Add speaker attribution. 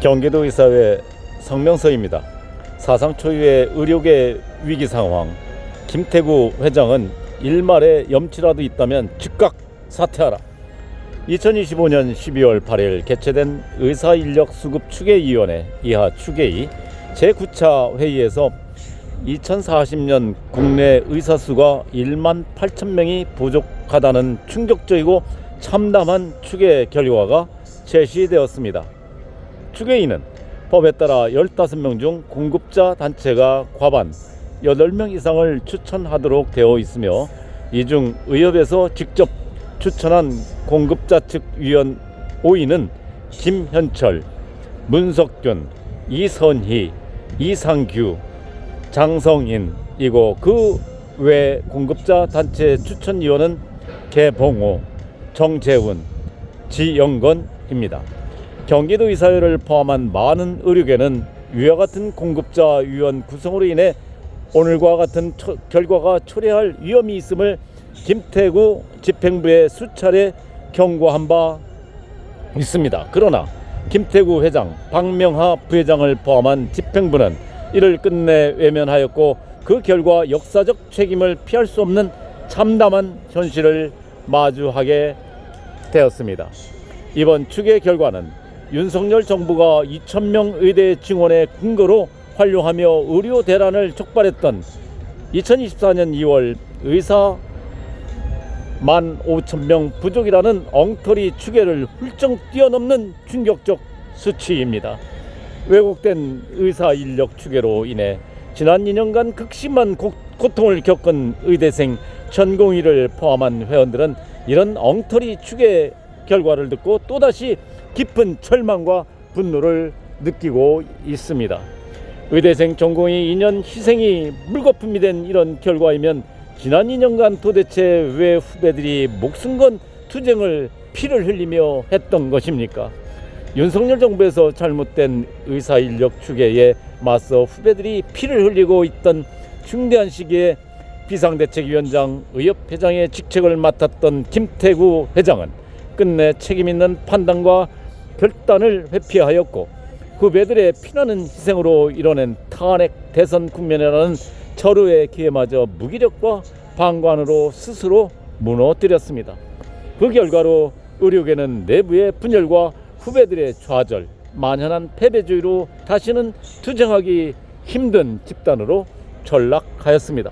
Speaker 1: 경기도 의사회 성명서입니다. 사상 초유의 의료계 위기 상황. 김태구 회장은 일말의 염치라도 있다면 즉각 사퇴하라. 2025년 12월 8일 개최된 의사 인력 수급 추계위원회 이하 추계위 제9차 회의에서 2040년 국내 의사 수가 1만 8천 명이 부족하다는 충격적이고 참담한 추계 결과가 제시되었습니다. 추계인은 법에 따라 15명 중 공급자 단체가 과반 8명 이상을 추천하도록 되어 있으며 이 중 의협에서 직접 추천한 공급자 측 위원 5위는 김현철, 문석균, 이선희, 이상규, 장성인이고 그 외 공급자 단체 추천위원은 개봉호, 정재훈, 지영건입니다. 경기도 의사회를 포함한 많은 의료계는 위와 같은 공급자 위원 구성으로 인해 오늘과 같은 처- 결과가 초래할 위험이 있음을 김태구 집행부에 수차례 경고한 바 있습니다. 그러나 김태구 회장, 박명하 부회장을 포함한 집행부는 이를 끝내 외면하였고 그 결과 역사적 책임을 피할 수 없는 참담한 현실을 마주하게 되었습니다. 이번 추계 결과는 윤석열 정부가 2천명 의대 증원의 근거로 활용하며 의료 대란을 촉발했던 2024년 2월 의사 1만 5천 명 부족이라는 엉터리 추계를 훌쩍 뛰어넘는 충격적 수치입니다. 왜곡된 의사 인력 추계로 인해 지난 2년간 극심한 고, 고통을 겪은 의대생 전공의를 포함한 회원들은 이런 엉터리 추계 결과를 듣고 또다시 깊은 철망과 분노를 느끼고 있습니다. 의대생 전공의 2년 희생이 물거품이 된 이런 결과이면 지난 2년간 도대체 왜 후배들이 목숨 건 투쟁을 피를 흘리며 했던 것입니까? 윤석열 정부에서 잘못된 의사 인력 추계에 맞서 후배들이 피를 흘리고 있던 중대한 시기에 비상대책위원장 의협회장의 직책을 맡았던 김태구 회장은 끝내 책임 있는 판단과 결단을 회피하였고 후배들의 피나는 희생으로 이뤄낸 탄핵 대선 국면이라는 절호의 기회마저 무기력과 방관으로 스스로 무너뜨렸습니다. 그 결과로 의료계는 내부의 분열과 후배들의 좌절, 만연한 패배주의로 다시는 투쟁하기 힘든 집단으로 전락하였습니다.